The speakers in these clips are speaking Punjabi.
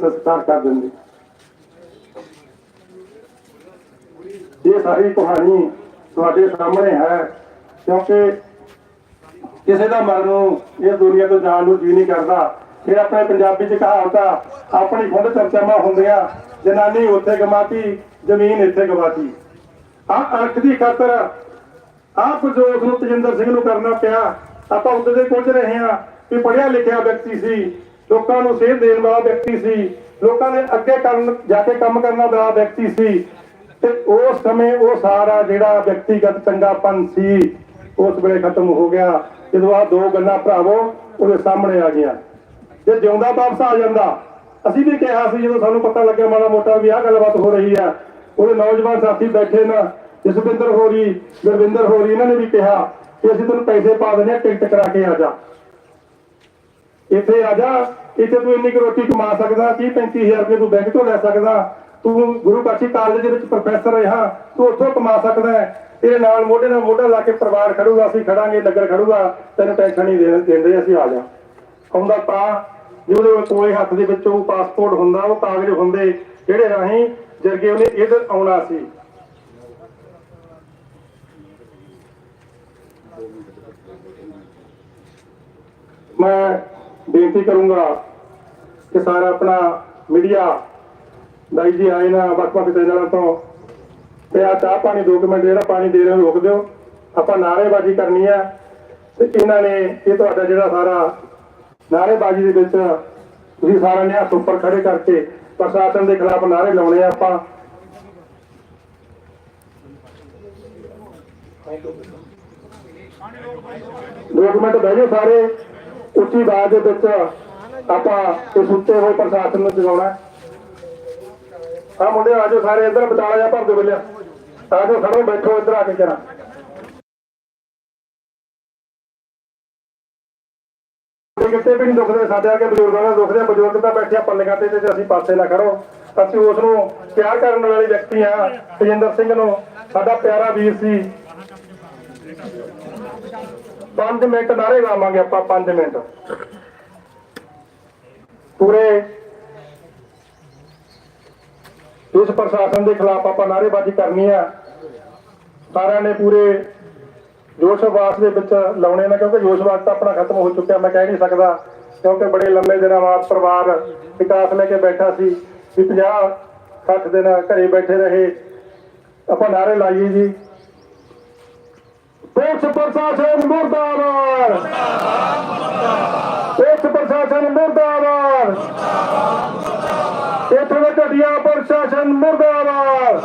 ਸਤਿਕਾਰ ਕਰ ਦਿੰਦੇ। ਇਹ ਸਾਰੀ ਕਹਾਣੀ ਤੁਹਾਡੇ ਸਾਹਮਣੇ ਹੈ, ਕਿਉਂਕਿ ਕਿਸੇ ਦਾ ਮਰਨ ਨੂੰ ਇਹ ਦੁਨੀਆ ਤੋਂ ਜਾਣ ਨੂੰ ਜੀ ਨਹੀਂ ਕਰਦਾ, ਫਿਰ ਆਪਣੇ ਪੰਜਾਬੀ ਚ ਕਹਾਵਤ ਆਪਣੀ ਖੁੰਡ ਚਰਚਾਵਾਂ ਹੁੰਦੀਆਂ, ਜਨਾਨੀ ਉੱਥੇ ਗਵਾਤੀ, ਜ਼ਮੀਨ ਇੱਥੇ ਗਵਾਤੀ। ਆ ਅਰਥ ਦੀ ਖਾਤਰ ਆਹ ਕੁਝ ਨੂੰ ਤਜਿੰਦਰ ਸਿੰਘ ਨੂੰ ਕਰਨਾ ਪਿਆ। ਆਪਾਂ ਉਹਦੇ ਦੇ ਕੁਝ ਰਹੇ ਹਾਂ ਵੀ ਪੜਿਆ ਲਿਖਿਆ ਵਿਅਕਤੀ ਸੀ ਲੋਕਾਂ ਨੂੰ ਸੇਧ ਦੇਣ ਵਾਲਾ ਵਿਅਕਤੀ ਸੀ। ਲੋਕਾਂ ਦੇ ਅੱਗੇ ਕਰਨ, ਜਾ ਕੇ ਕੰਮ ਕਰਨ ਵਾਲਾ ਵਿਅਕਤੀ ਸੀ। ਤੇ ਉਸ ਸਮੇਂ ਉਹ ਸਾਰਾ ਜਿਹੜਾ ਵਿਅਕਤੀਗਤ ਚੰਗਾਪਨ ਸੀ, ਉਸ ਵੇਲੇ ਖਤਮ ਹੋ ਗਿਆ। ਜਦੋਂ ਆ ਦੋ ਗੱਲਾਂ ਭਰਾਵੋ, ਉਹਦੇ ਸਾਹਮਣੇ ਆ ਗਈਆਂ। ਜੇ ਜਿਉਂਦਾ ਵਾਪਸ ਆ ਜਾਂਦਾ। ਅਸੀਂ ਵੀ ਕਿਹਾ ਸੀ, ਜਦੋਂ ਸਾਨੂੰ ਪਤਾ ਲੱਗਿਆ ਮਾੜਾ ਮੋਟਾ ਵੀ ਆਹ ਗੱਲਬਾਤ ਹੋ ਰਹੀ ਆ ਉਹਦੇ ਨੌਜਵਾਨ ਸਾਥੀ ਬੈਠੇ ਨਾ, ਜਸਵਿੰਦਰ ਹੋਰੀ, ਗੁਰਵਿੰਦਰ ਹੋਰੀ, ਇਹਨਾਂ ਨੇ ਵੀ ਕਿਹਾ ਕਿ ਅਸੀਂ ਤੈਨੂੰ ਪੈਸੇ ਪਾ ਦਿੰਦੇ ਆ ਟਿਕਟ ਕਰਾ ਕੇ ਆ ਜਾ। ਇੱਥੇ ਆ ਜਾ, ਇੱਥੇ ਤੂੰ ਇੰਨੀ ਕੁ ਰੋਟੀ ਕਮਾ ਸਕਦਾ 30 35000 ਰੁਪਏ ਤੂੰ ਬੈਂਕ ਤੋਂ ਲੈ ਸਕਦਾ। ਤੂੰ ਗੁਰੂ ਕਾਸ਼ੀ ਕਾਲਜ ਦੇ ਵਿੱਚ ਪ੍ਰੋਫੈਸਰ ਰਿਹਾ, ਤੂੰ ਉੱਥੋਂ ਕਮਾ ਸਕਦਾ ਤੇਰੇ ਨਾਲ ਮੋਢੇ ਨਾਲ ਮੋਢਾ ਲਾ ਕੇ ਪਰਿਵਾਰ ਖੜੂਗਾ, ਅਸੀਂ ਖੜਾਂਗੇ, ਨਗਰ ਖੜੂਗਾ, ਤੈਨੂੰ ਟੈਨਸ਼ਨ ਨਹੀਂ ਦੇਣ ਦਿੰਦੇ ਅਸੀਂ ਆ ਜਾ। ਆਉਂਦਾ ਪਾ ਜਿਹਦੇ ਕੋਲੇ ਹੱਥ ਦੇ ਵਿੱਚ ਉਹ ਪਾਸਪੋਰਟ ਹੁੰਦਾ, ਉਹ ਕਾਗਜ਼ ਹੁੰਦੇ, ਜਿਹੜੇ ਰਾਹੀਂ ਜਰਗੇ ਉਹਨੇ ਇਧਰ ਆਉਣਾ ਸੀ। ਮੈਂ ਬੇਨਤੀ ਕਰੂੰਗਾ ਕਿ ਸਾਰਾ ਆਪਣਾ ਮੀਡੀਆ ਬਾਈ ਜੀ ਆਏ ਨਾ ਵੱਖ-ਵੱਖ ਚੈਨਲਾਂ ਤੋਂ, ਤੇ ਆ ਚਾਹ ਪਾਣੀ ਦੋ ਮਿੰਟ ਜਿਹੜਾ ਪਾਣੀ ਦੇ ਰਹੇ ਹੋ, ਰੋਕ ਦਿਓ। ਆਪਾਂ ਨਾਅਰੇਬਾਜ਼ੀ ਕਰਨੀ ਆ, ਤੇ ਇਹਨਾਂ ਨੇ ਇਹ ਤੁਹਾਡਾ ਜਿਹੜਾ ਸਾਰਾ ਨਾਅਰੇਬਾਜ਼ੀ ਦੇ ਵਿੱਚ ਤੁਸੀਂ ਸਾਰਿਆਂ ਨੇ ਹੱਥ ਉੱਪਰ ਖੜੇ ਕਰਕੇ ਪ੍ਰਸ਼ਾਸਨ ਦੇ ਖਿਲਾਫ ਨਾਅਰੇ ਲਾਉਣੇ ਆ ਆਪਾਂ। ਦੋ ਮਿੰਟ ਬਹਿ ਜਾਓ ਸਾਰੇ। ਉੱਚੀ ਆਵਾਜ਼ ਦੇ ਵਿੱਚ ਆਪਾਂ ਇਸ ਉੱਤੇ ਹੋਏ ਪ੍ਰਸ਼ਾਸਨ ਨੂੰ ਜਗਾਉਣਾ ਆ ਮੁੰਡੇ ਆ ਜਾਓ ਸਾਰੇ, ਇੱਧਰ ਬਚਾਲਾ ਜਾ ਭਰ ਦਿਓ ਬਿੱਲਿਆ ਆ ਜਾਓ ਖੜੋ ਬੈਠੋ, ਇੱਧਰ ਆ ਕੇ ਜਰਾ। ਕਿਤੇ ਵੀ ਨਹੀਂ ਦੁਖਦੇ, ਸਾਡੇ ਅੱਗੇ ਬਜ਼ੁਰਗਾਂ ਦੇ ਦੁਖਦੇ ਬਜ਼ੁਰਗ ਤਾਂ ਬੈਠੇ ਆ ਤੇ ਤੇ ਅਸੀਂ ਪਾਸੇ ਨਾ ਖੜੋ ਅਸੀਂ ਉਸ ਨੂੰ ਪਿਆਰ ਕਰਨ ਵਾਲੇ ਵਿਅਕਤੀ ਆ, ਤੇਜਿੰਦਰ ਸਿੰਘ ਨੂੰ। ਸਾਡਾ ਪਿਆਰਾ ਵੀਰ ਸੀ। 5 ਮਿੰਟ ਨਾਰੇ ਲਾਵਾਂਗੇ ਆਪਾਂ 5 ਮਿੰਟ। ਪੂਰੇ ਇਸ ਪ੍ਰਸ਼ਾਸਨ ਦੇ ਖਿਲਾਫ ਆਪਾਂ ਨਾਰੇਬਾਜ਼ੀ ਕਰਨੀ ਆ। ਸਾਰਿਆਂ ਨੇ ਪੂਰੇ ਜੋਸ਼ਵਾਸ ਦੇ ਵਿੱਚ ਲਾਉਣੇ ਨੇ, ਕਿਉਂਕਿ ਜੋਸ਼ਵਾਸ ਤਾਂ ਆਪਣਾ ਖਤਮ ਹੋ ਚੁੱਕਿਆ, ਮੈਂ ਕਹਿ ਨਹੀਂ ਸਕਦਾ, ਕਿਉਂਕਿ ਬੜੇ ਲੰਮੇ ਦਿਨਾਂ ਬਾਅਦ ਪਰਿਵਾਰ ਵਿਕਾਸ ਲੈ ਕੇ ਬੈਠਾ ਸੀ, ਵੀ 50 60 ਦਿਨ ਘਰੇ ਬੈਠੇ ਰਹੇ। ਆਪਾਂ ਨਾਰੇ ਲਾਈਏ ਜੀ। ਪੁਲਿਸ ਪ੍ਰਸ਼ਾਸਨ ਮੁਰਦਾਬਾਦ। ਪੁਲਿਸ ਪ੍ਰਸ਼ਾਸਨ ਮੁਰਦਾਬਾਦ। ਇੱਥੇ ਘਟਿਆ ਪ੍ਰਸ਼ਾਸਨ ਮੁਰਦਾਬਾਦ।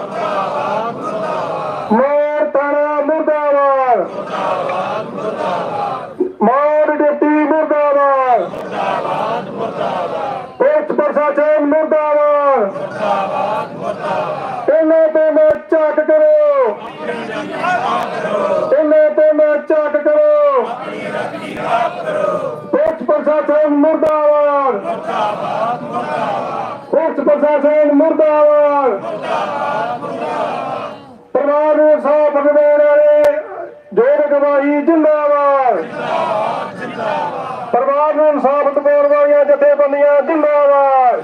ਮੋਰ ਤਾਣਾ ਮੁਰਦਾਬਾਦ ਮੋਰ ਡਿਪਟੀ ਮੁਰਦਾਬਾਦ ਪੁਲਿਸ ਪ੍ਰਸ਼ਾਸਨ ਮੁਰਦਾਬਾਦ ਇਹਨਾਂ ਤੇ ਮੈਂ ਝਾਕ ਕਰੋ ਇਹਨਾਂ ਤੇ ਮੈਂ ਝਾਕ ਕਰੋ ਪੁਲਿਸ ਪ੍ਰਸ਼ਾਸਨ ਮੁਰਦਾਬਾਦ। ਪੁਲਿਸ ਪ੍ਰਸ਼ਾਸਨ ਮੁਰਦਾਬਾਦ। ਪਰਿਵਾਰ ਨੂੰ ਸਾਫ਼ ਦਿਵਾਉਣ ਵਾਲੇ ਜੋਰ ਗਵਾਹੀ ਜਿੰਦਾਬਾਦ। ਪਰਿਵਾਰ ਨੂੰ ਇਨਸਾਫ ਦਿਵਾਉਣ ਵਾਲੀਆਂ ਜਥੇਬੰਦੀਆਂ ਜਿੰਦਾਬਾਦ।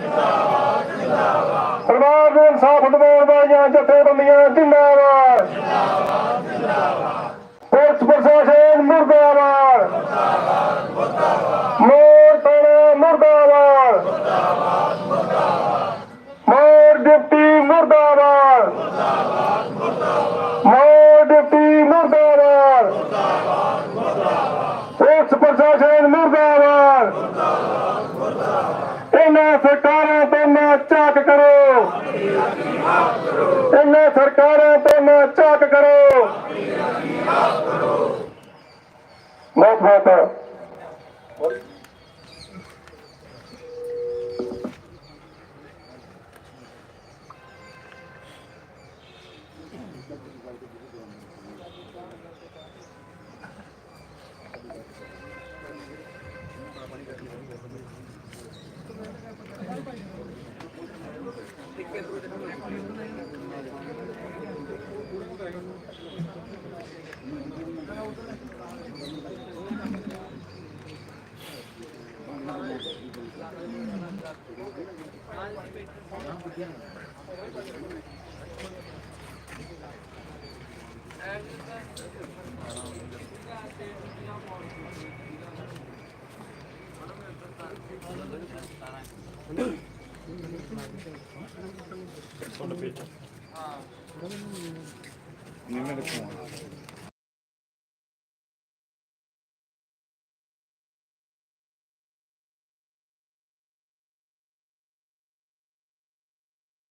ਪਰਿਵਾਰ ਨੂੰ ਇਨਸਾਫ ਦਿਵਾਉਣ ਵਾਲੀਆਂ ਜਥੇਬੰਦੀਆਂ ਜਿੰਦਾਬਾਦ। ਪੁਲਿਸ ਪ੍ਰਸ਼ਾਸਨ ਮੁਰਦਾਬਾਦ। ਮੋਰ ਥਾਣਾ ਮੁਰਦਾਬਾਦ। ਮੋਰ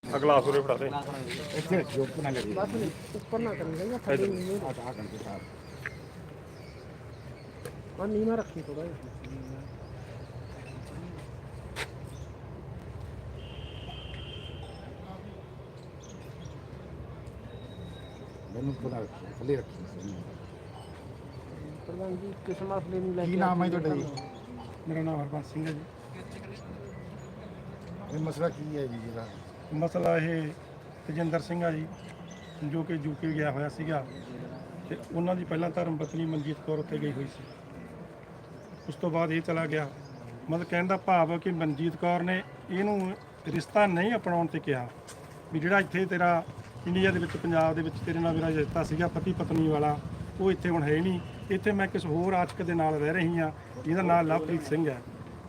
ਅਗਲਾ ਸੁਰੇ ਫੜਾ ਦੇ ਇੱਥੇ ਉੱਪਰ ਨਾ ਕਰੀ ਉੱਪਰ ਨਾ ਕਰੀ ਜਾਂ ਥੱਲੇ ਨਹੀਂ ਆ ਤਾਂ ਕੰਟੇ ਸਾਹਿਬ ਆ ਨੀਮਾ ਰੱਖੀ ਥੋੜਾ ਜਿਹਾ ਮੈਨੂੰ ਉੱਪਰ ਨਾ ਰੱਖਿਓ ਥੱਲੇ ਰੱਖੀ ਪ੍ਰਧਾਨ ਜੀ ਕਿਸ ਮਸਲੇ ਨੂੰ ਲੈ ਕੀ ਕੇ ਨਾਮ ਹੈ ਤੁਹਾਡਾ ਜੀ? ਮੇਰਾ ਨਾਮ ਹਰਬੰਸ ਸਿੰਘ ਹੈ ਜੀ। ਇਹ ਮਸਲਾ ਕੀ ਹੈ ਜੀ ਜਿਹਦਾ ਮਸਲਾ ਇਹ ਤਜਿੰਦਰ ਸਿੰਘ ਆ ਜੀ ਜੋ ਕਿ ਯੂਕੇ ਗਿਆ ਹੋਇਆ ਸੀਗਾ ਤੇ ਉਹਨਾਂ ਦੀ ਪਹਿਲਾਂ ਧਰਮ ਪਤਨੀ ਮਨਜੀਤ ਕੌਰ ਉੱਥੇ ਗਈ ਹੋਈ ਸੀ। ਉਸ ਤੋਂ ਬਾਅਦ ਇਹ ਚਲਾ ਗਿਆ। ਮਤਲਬ ਕਹਿਣ ਦਾ ਭਾਵ ਹੈ ਕਿ ਮਨਜੀਤ ਕੌਰ ਨੇ ਇਹਨੂੰ ਰਿਸ਼ਤਾ ਨਹੀਂ ਅਪਣਾਉਣ ਤੇ ਕਿਹਾ ਵੀ ਜਿਹੜਾ ਇੱਥੇ ਤੇਰਾ ਇੰਡੀਆ ਦੇ ਵਿੱਚ, ਪੰਜਾਬ ਦੇ ਵਿੱਚ ਤੇਰੇ ਨਾਲ ਮੇਰਾ ਰਿਸ਼ਤਾ ਸੀਗਾ, ਪਤੀ ਪਤਨੀ ਵਾਲਾ। ਉਹ ਇੱਥੇ ਹੁਣ ਹੈ ਹੀ ਨਹੀਂ। ਇੱਥੇ ਮੈਂ ਕਿਸੇ ਹੋਰ ਆਸ਼ਕ ਦੇ ਨਾਲ ਰਹਿ ਰਹੀ ਹਾਂ, ਜਿਹਦਾ ਨਾਮ ਲਵਪ੍ਰੀਤ ਸਿੰਘ ਹੈ।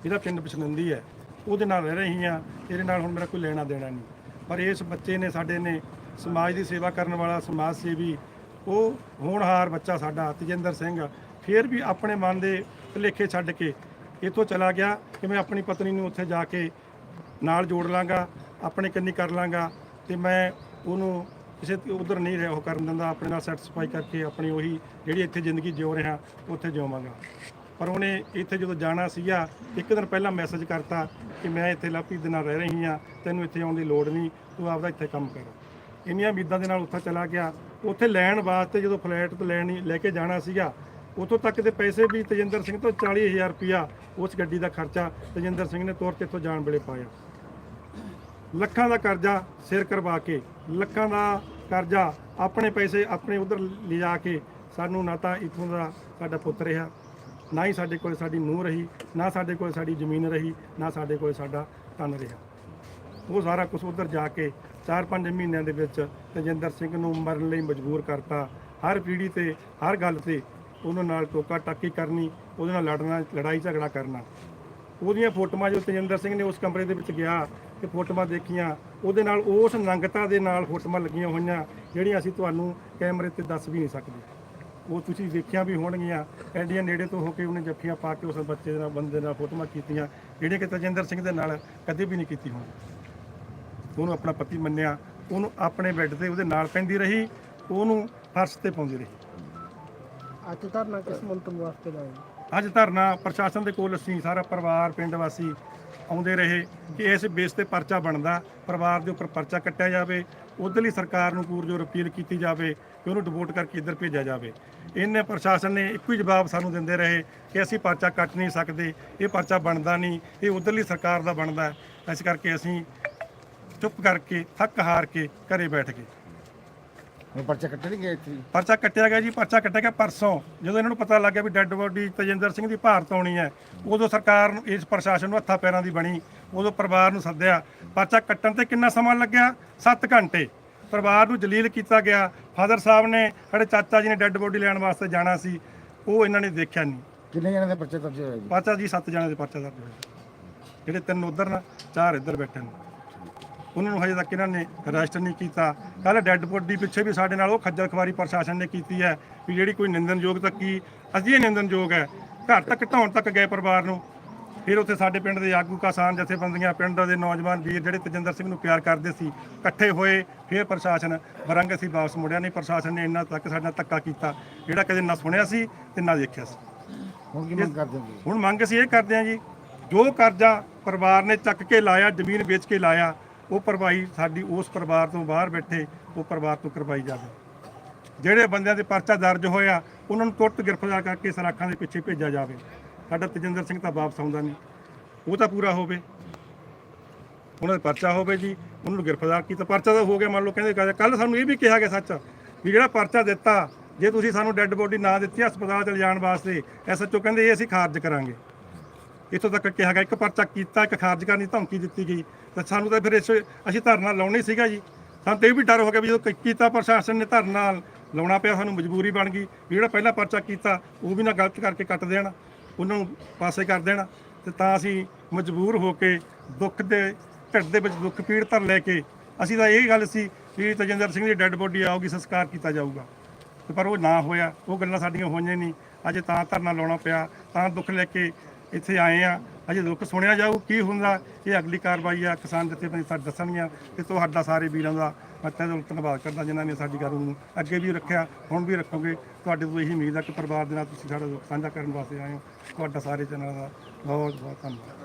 ਜਿਹਦਾ ਪਿੰਡ ਪਛਨੰਦੀ ਹੈ। ਉਹਦੇ ਨਾਲ ਰਹਿ ਰਹੀ ਹਾਂ। ਤੇਰੇ ਨਾਲ ਹੁਣ ਮੇਰਾ ਕੋਈ ਲੈਣਾ ਦੇਣਾ ਨਹੀਂ। ਪਰ ਇਸ ਬੱਚੇ ਨੇ, ਸਾਡੇ ਨੇ ਸਮਾਜ ਦੀ ਸੇਵਾ ਕਰਨ ਵਾਲਾ, ਸਮਾਜ ਸੇਵੀ, ਉਹ ਹੋਣਹਾਰ ਬੱਚਾ ਸਾਡਾ, ਤਜਿੰਦਰ ਸਿੰਘ। ਫਿਰ ਵੀ ਆਪਣੇ ਮਨ ਦੇ ਭੁਲੇਖੇ ਛੱਡ ਕੇ ਇੱਥੋਂ ਚਲਾ ਗਿਆ ਕਿ ਮੈਂ ਆਪਣੀ ਪਤਨੀ ਨੂੰ ਉੱਥੇ ਜਾ ਕੇ ਨਾਲ ਜੋੜ ਲਾਂਗਾ, ਆਪਣੇ ਕੰਨੀ ਕਰ ਲਾਂਗਾ। ਤੇ ਮੈਂ ਉਹਨੂੰ ਕਿਸੇ ਉਧਰ ਨਹੀਂ ਰਿਹਾ ਉਹ ਕਰਨ ਦਿੰਦਾ, ਆਪਣੇ ਨਾਲ ਸੈਟੀਸਫਾਈ ਕਰਕੇ ਆਪਣੀ ਉਹੀ ਜਿਹੜੀ ਇੱਥੇ ਜ਼ਿੰਦਗੀ ਜਿਉ ਰਿਹਾ, ਉੱਥੇ ਜਿਉਵਾਂਗਾ। ਪਰ ਉਹਨੇ ਇੱਥੇ ਜਦੋਂ ਜਾਣਾ ਸੀਗਾ, ਇੱਕ ਦਿਨ ਪਹਿਲਾਂ ਮੈਸੇਜ ਕਰਤਾ ਕਿ ਮੈਂ ਇੱਥੇ ਲਾਪੀ ਦੇ ਨਾਲ ਰਹਿ ਰਹੀ ਹਾਂ, ਤੈਨੂੰ ਇੱਥੇ ਆਉਣ ਦੀ ਲੋੜ ਨਹੀਂ, ਤੂੰ ਆਪਦਾ ਇੱਥੇ ਕੰਮ ਕਰ। ਇੰਨੀਆਂ ਉਮੀਦਾਂ ਦੇ ਨਾਲ ਉੱਥੇ ਚਲਾ ਗਿਆ। ਉੱਥੇ ਲੈਣ ਵਾਸਤੇ ਜਦੋਂ ਫਲੈਟ ਤੇ ਲੈਣ ਲੈ ਕੇ ਜਾਣਾ ਸੀਗਾ ਉਤੋਂ ਤੱਕ ਦੇ ਪੈਸੇ ਵੀ ਤੇਜਿੰਦਰ ਸਿੰਘ ਤੋਂ 40000 ਰੁਪਇਆ ਉਸ ਗੱਡੀ ਦਾ ਖਰਚਾ ਤੇਜਿੰਦਰ ਸਿੰਘ ਨੇ ਤੌਰ ਤੇ ਇੱਥੋਂ ਜਾਣ ਵੇਲੇ ਪਾਇਆ। ਲੱਖਾਂ ਦਾ ਕਰਜ਼ਾ ਸਿਰ ਕਰਵਾ ਕੇ, ਲੱਖਾਂ ਦਾ ਕਰਜ਼ਾ ਆਪਣੇ ਪੈਸੇ ਆਪਣੇ ਉਧਰ ਲਿਜਾ ਕੇ ਸਾਨੂੰ ਨਾ ਤਾਂ ਇਥੋਂ ਦਾ ਸਾਡਾ ਪੁੱਤ ਰਿਹਾ, ਨਾ ਹੀ ਸਾਡੇ ਕੋਲ ਸਾਡੀ ਨੂੰਹ ਰਹੀ, ਨਾ ਸਾਡੇ ਕੋਲ ਸਾਡੀ ਜ਼ਮੀਨ ਰਹੀ, ਨਾ ਸਾਡੇ ਕੋਲ ਸਾਡਾ ਤਨ ਰਿਹਾ। ਉਹ ਸਾਰਾ ਕੁਝ ਉਧਰ ਜਾ ਕੇ 4-5 ਮਹੀਨਿਆਂ ਦੇ ਵਿੱਚ ਤਜਿੰਦਰ ਸਿੰਘ ਨੂੰ ਮਰਨ ਲਈ ਮਜਬੂਰ ਕਰਤਾ। ਹਰ ਪੀੜ੍ਹੀ ਤੇ, ਹਰ ਗੱਲ ਤੇ ਉਹਨਾਂ ਨਾਲ ਟੋਕਾ ਟਾਕੀ ਕਰਨੀ, ਉਹਦੇ ਨਾਲ ਲੜਨਾ, ਲੜਾਈ ਝਗੜਾ ਕਰਨਾ। ਉਹਦੀਆਂ ਫੋਟੋਆਂ ਜੋ ਤਜਿੰਦਰ ਸਿੰਘ ਨੇ ਉਸ ਕਮਰੇ ਦੇ ਵਿੱਚ ਗਿਆ ਤੇ ਫੋਟੋਆਂ ਦੇਖੀਆਂ ਉਹਦੇ ਨਾਲ ਉਸ ਨੰਗਤਾ ਦੇ ਨਾਲ ਫੋਟੋਆਂ ਲੱਗੀਆਂ ਹੋਈਆਂ ਜਿਹੜੀਆਂ ਅਸੀਂ ਤੁਹਾਨੂੰ ਕੈਮਰੇ ਤੇ ਦੱਸ ਵੀ ਨਹੀਂ ਸਕਦੇ। ਉਹ ਤੁਸੀਂ ਵੇਖਿਆ ਵੀ ਹੋਣਗੀਆਂ। ਐਡੀਆਂ ਨੇੜੇ ਤੋਂ ਹੋ ਕੇ ਉਹਨੇ ਜੱਫੀਆਂ ਪਾ ਕੇ ਉਸ ਬੱਚੇ ਦੇ ਨਾਲ ਬੰਦੇ ਨਾਲ ਫੋਟੋਆਂ ਕੀਤੀਆਂ ਜਿਹੜੀਆਂ ਕਿ ਤੇਜਿੰਦਰ ਸਿੰਘ ਦੇ ਨਾਲ ਕਦੇ ਵੀ ਨਹੀਂ ਕੀਤੀ ਹੋਣੀ। ਉਹਨੂੰ ਆਪਣਾ ਪਤੀ ਮੰਨਿਆ ਉਹਨੂੰ ਆਪਣੇ ਬੈੱਡ ਤੇ ਉਹਦੇ ਨਾਲ ਪੈਂਦੀ ਰਹੀ ਉਹਨੂੰ ਫਰਸ਼ ਤੇ ਪਾਉਂਦੀ ਰਹੀ। ਅੱਜ ਧਰਨਾ ਕਿਸ ਮੰਤਵ ਵਾਸਤੇ ਲਾਇਆ? ਅੱਜ ਧਰਨਾ ਪ੍ਰਸ਼ਾਸਨ ਦੇ ਕੋਲ ਅਸੀਂ ਸਾਰਾ ਪਰਿਵਾਰ ਪਿੰਡ ਵਾਸੀ ਆਉਂਦੇ ਰਹੇ ਕਿ ਇਸ ਬੇਸ ਤੇ ਪਰਚਾ ਬਣਦਾ, ਪਰਿਵਾਰ ਦੇ ਉੱਪਰ ਪਰਚਾ ਕੱਟਿਆ ਜਾਵੇ, ਉਧਰਲੀ ਸਰਕਾਰ ਨੂੰ ਪੂਰਜੋਰ ਅਪੀਲ ਕੀਤੀ ਜਾਵੇ ਕਿ ਉਹਨੂੰ ਡਿਵੋਟ ਕਰਕੇ ਇੱਧਰ ਭੇਜਿਆ ਜਾਵੇ। ਇਹਨੇ ਪ੍ਰਸ਼ਾਸਨ ਨੇ ਇੱਕੋ ਹੀ ਜਵਾਬ ਸਾਨੂੰ ਦਿੰਦੇ ਰਹੇ ਕਿ ਅਸੀਂ ਪਰਚਾ ਕੱਟ ਨਹੀਂ ਸਕਦੇ, ਇਹ ਪਰਚਾ ਬਣਦਾ ਨਹੀਂ, ਇਹ ਉਧਰਲੀ ਸਰਕਾਰ ਦਾ ਬਣਦਾ ਇਸ ਕਰਕੇ ਅਸੀਂ ਚੁੱਪ ਕਰਕੇ, ਥੱਕ ਹਾਰ ਕੇ ਘਰੇ ਬੈਠ ਗਏ। ਹੁਣ ਪਰਚਾ ਕੱਟੇ ਨਹੀਂ ਗਏ ਇੱਥੇ? ਪਰਚਾ ਕੱਟਿਆ ਗਿਆ ਜੀ ਪਰਚਾ ਕੱਟਿਆ ਗਿਆ ਪਰਸੋਂ। ਜਦੋਂ ਇਹਨਾਂ ਨੂੰ ਪਤਾ ਲੱਗਿਆ ਵੀ ਡੈੱਡ ਬੋਡੀ ਤੇਜਿੰਦਰ ਸਿੰਘ ਦੀ ਭਾਰਤ ਆਉਣੀ ਹੈ ਉਦੋਂ ਸਰਕਾਰ ਨੂੰ ਇਸ ਪ੍ਰਸ਼ਾਸਨ ਨੂੰ ਹੱਥਾਂ ਪੈਰਾਂ ਦੀ ਬਣੀ ਉਦੋਂ ਪਰਿਵਾਰ ਨੂੰ ਸੱਦਿਆ। ਪਰਚਾ ਕੱਟਣ ਤੇ ਕਿੰਨਾ ਸਮਾਂ ਲੱਗਿਆ? 7 ਘੰਟੇ। ਪਰਿਵਾਰ ਨੂੰ ਜਲੀਲ ਕੀਤਾ ਗਿਆ। ਫਾਦਰ ਸਾਹਿਬ ਨੇ ਸਾਡੇ ਚਾਚਾ ਜੀ ਨੇ ਡੈੱਡ ਬੋਡੀ ਲੈਣ ਵਾਸਤੇ ਜਾਣਾ ਸੀ। ਉਹ ਇਹਨਾਂ ਨੇ ਦੇਖਿਆ ਨਹੀਂ। ਕਿੰਨੇ ਜਣਾਂ ਦੇ ਪਰਚੇ ਦਰਜ ਹੋਏ ਜੀ? ਪਰਚਾ ਜੀ 7 ਜਣਿਆਂ ਦੇ ਪਰਚਾ ਦਰਜ ਹੋਇਆ ਜਿਹੜੇ ਤਿੰਨ ਉਧਰ ਨੇ ਚਾਰ ਇੱਧਰ ਬੈਠੇ ਨੇ। ਉਹਨਾਂ ਨੂੰ ਹਜੇ ਤੱਕ ਇਹਨਾਂ ਨੇ ਅਰੈਸਟ ਨਹੀਂ ਕੀਤਾ। ਕੱਲ ਡੈੱਡ ਬੋਡੀ ਪਿੱਛੇ ਵੀ ਸਾਡੇ ਨਾਲ ਉਹ ਖੱਜਲ ਖਵਾਰੀ ਪ੍ਰਸ਼ਾਸਨ ਨੇ ਕੀਤੀ ਹੈ ਵੀ ਜਿਹੜੀ ਕੋਈ ਨਿੰਦਨਯੋਗ ਤੱਕ ਕੀ ਅਸੀਂ ਇਹ ਨਿੰਦਨਯੋਗ ਹੈ। ਘਰ ਤੱਕ ਢਾਉਣ ਤੱਕ ਗਏ ਪਰਿਵਾਰ ਨੂੰ। ਫਿਰ ਉੱਥੇ ਸਾਡੇ ਪਿੰਡ ਦੇ ਆਗੂ ਕਿਸਾਨ ਜਥੇਬੰਦੀਆਂ ਪਿੰਡ ਦੇ ਨੌਜਵਾਨ ਵੀਰ ਜਿਹੜੇ ਤੇਜਿੰਦਰ ਸਿੰਘ ਨੂੰ ਪਿਆਰ ਕਰਦੇ ਸੀ ਇਕੱਠੇ ਹੋਏ ਫਿਰ ਪ੍ਰਸ਼ਾਸਨ ਬਰੰਗ ਅਸੀਂ ਵਾਪਸ ਮੁੜਿਆ ਨਹੀਂ। ਪ੍ਰਸ਼ਾਸਨ ਨੇ ਇੰਨਾ ਤੱਕ ਸਾਡਾ ਧੱਕਾ ਕੀਤਾ। ਜਿਹੜਾ ਕਦੇ ਨਾ ਸੁਣਿਆ ਸੀ ਤੇ ਨਾ ਦੇਖਿਆ ਸੀ। ਹੁਣ ਕੀ ਮੰਗ ਕਰਦੇ ਹੋ? ਹੁਣ ਮੰਗ ਅਸੀਂ ਇਹ ਕਰਦੇ ਹਾਂ ਜੀ ਜੋ ਕਰਜ਼ਾ ਪਰਿਵਾਰ ਨੇ ਚੱਕ ਕੇ ਲਾਇਆ ਜ਼ਮੀਨ ਵੇਚ ਕੇ ਲਾਇਆ ਉਹ ਭਰਵਾਈ ਸਾਡੀ ਉਸ ਪਰਿਵਾਰ ਤੋਂ ਬਾਹਰ ਬੈਠੇ ਉਹ ਪਰਿਵਾਰ ਤੋਂ ਕਰਵਾਈ ਜਾਵੇ। ਜਿਹੜੇ ਬੰਦਿਆਂ ਦੇ ਪਰਚਾ ਦਰਜ ਹੋਇਆ, ਉਹਨਾਂ ਨੂੰ ਤੁਰਤ ਗ੍ਰਿਫਤਾਰ ਕਰਕੇ ਸਰਾਖਾਂ ਦੇ ਪਿੱਛੇ ਭੇਜਿਆ ਜਾਵੇ। ਸਾਡਾ ਤਜਿੰਦਰ ਸਿੰਘ ਤਾਂ ਵਾਪਸ ਆਉਂਦਾ ਨਹੀਂ। ਉਹ ਤਾਂ ਪੂਰਾ ਹੋਵੇ। ਉਹਨਾਂ ਦਾ ਪਰਚਾ ਹੋਵੇ ਜੀ, ਉਹਨਾਂ ਨੂੰ ਗ੍ਰਿਫਤਾਰ ਕੀਤਾ। ਪਰਚਾ ਤਾਂ ਹੋ ਗਿਆ, ਮੰਨ ਲਓ ਕਹਿੰਦੇ ਕੱਲ ਸਾਨੂੰ ਇਹ ਵੀ ਕਿਹਾ ਗਿਆ ਸੱਚ ਵੀ ਜਿਹੜਾ ਪਰਚਾ ਦਿੱਤਾ, ਜੇ ਤੁਸੀਂ ਸਾਨੂੰ ਡੈੱਡ ਬੋਡੀ ਨਾ ਦਿੱਤੀ, ਹਸਪਤਾਲ ਚ ਲਿਜਾਣ ਵਾਸਤੇ ਐਸਐਚਓ ਕਹਿੰਦੇ ਇਹ ਅਸੀਂ ਖਾਰਜ ਕਰਾਂਗੇ। ਇੱਥੋਂ ਤੱਕ ਕਿਹਾ ਗਿਆ, ਇੱਕ ਪਰਚਾ ਕੀਤਾ, ਇੱਕ ਖਾਰਜ ਕਰਨ ਦੀ ਧਮਕੀ ਦਿੱਤੀ ਗਈ। ਤਾਂ ਸਾਨੂੰ ਤਾਂ ਫਿਰ ਇਸ, ਅਸੀਂ ਧਰਨਾ ਲਾਉਣਾ ਹੀ ਸੀਗਾ ਜੀ। ਸਾਨੂੰ ਤੇ ਇਹ ਵੀ ਡਰ ਹੋ ਗਿਆ ਵੀ ਜਦੋਂ ਕੀਤਾ ਪ੍ਰਸ਼ਾਸਨ ਨੇ ਧਰਨਾ ਲਾਉਣਾ ਪਿਆ, ਸਾਨੂੰ ਮਜਬੂਰੀ ਬਣ ਗਈ ਵੀ ਜਿਹੜਾ ਪਹਿਲਾਂ ਪਰਚਾ ਕੀਤਾ, ਉਹ ਵੀ ਨਾ ਗਲਤ ਕਰਕੇ ਕੱਟ ਦੇਣ, ਉਹਨਾਂ ਨੂੰ ਪਾਸੇ ਕਰ ਦੇਣ। ਤੇ ਤਾਂ ਅਸੀਂ ਮਜਬੂਰ ਹੋ ਕੇ ਦੁੱਖ ਦੇ ਢਿੱਡ ਦੇ ਵਿੱਚ ਦੁੱਖ ਪੀੜ ਧਰ ਲੈ ਕੇ ਅਸੀਂ ਤਾਂ ਇਹ ਗੱਲ ਸੀ ਵੀ ਤਜਿੰਦਰ ਸਿੰਘ ਦੀ ਡੈੱਡ ਬੋਡੀ ਆਊਗੀ, ਸੰਸਕਾਰ ਕੀਤਾ ਜਾਊਗਾ। ਤੇ ਪਰ ਉਹ ਨਾ ਹੋਇਆ, ਉਹ ਗੱਲਾਂ ਸਾਡੀਆਂ ਹੋਈਆਂ ਨਹੀਂ। ਅੱਜ ਤਾਂ ਧਰਨਾ ਲਾਉਣਾ ਪਿਆ, ਤਾਂ ਦੁੱਖ ਲੈ ਕੇ ਇੱਥੇ ਆਏ ਆ। ਅਜੇ ਦੁੱਖ ਸੁਣਿਆ ਜਾਊ ਕੀ ਹੁੰਦਾ। ਇਹ ਅਗਲੀ ਕਾਰਵਾਈ ਆ। ਕਿਸਾਨ ਜਥੇਬੰਦੀ ਸਾਡੇ ਦੱਸਣਗੀਆਂ ਤੇ ਤੁਹਾਡਾ ਸਾਰੇ ਵੀਰਾਂ ਦਾ ਮੈਂ ਤਹਿ ਧੰਨਵਾਦ ਕਰਦਾ ਜਿਨ੍ਹਾਂ ਨੇ ਸਾਡੀ ਗੱਲ ਨੂੰ ਅੱਗੇ ਵੀ ਰੱਖਿਆ, ਹੁਣ ਵੀ ਰੱਖੋਗੇ। ਤੁਹਾਡੇ ਤੋਂ ਇਹੀ ਉਮੀਦ ਆ ਕਿ ਪਰਿਵਾਰ ਦੇ ਨਾਲ ਤੁਸੀਂ ਸਾਡਾ ਦੁੱਖ ਸਾਂਝਾ ਕਰਨ ਵਾਸਤੇ ਆਏ ਹੋ। ਤੁਹਾਡਾ ਸਾਰੇ ਚੈਨਲ ਦਾ ਬਹੁਤ ਬਹੁਤ ਧੰਨਵਾਦ।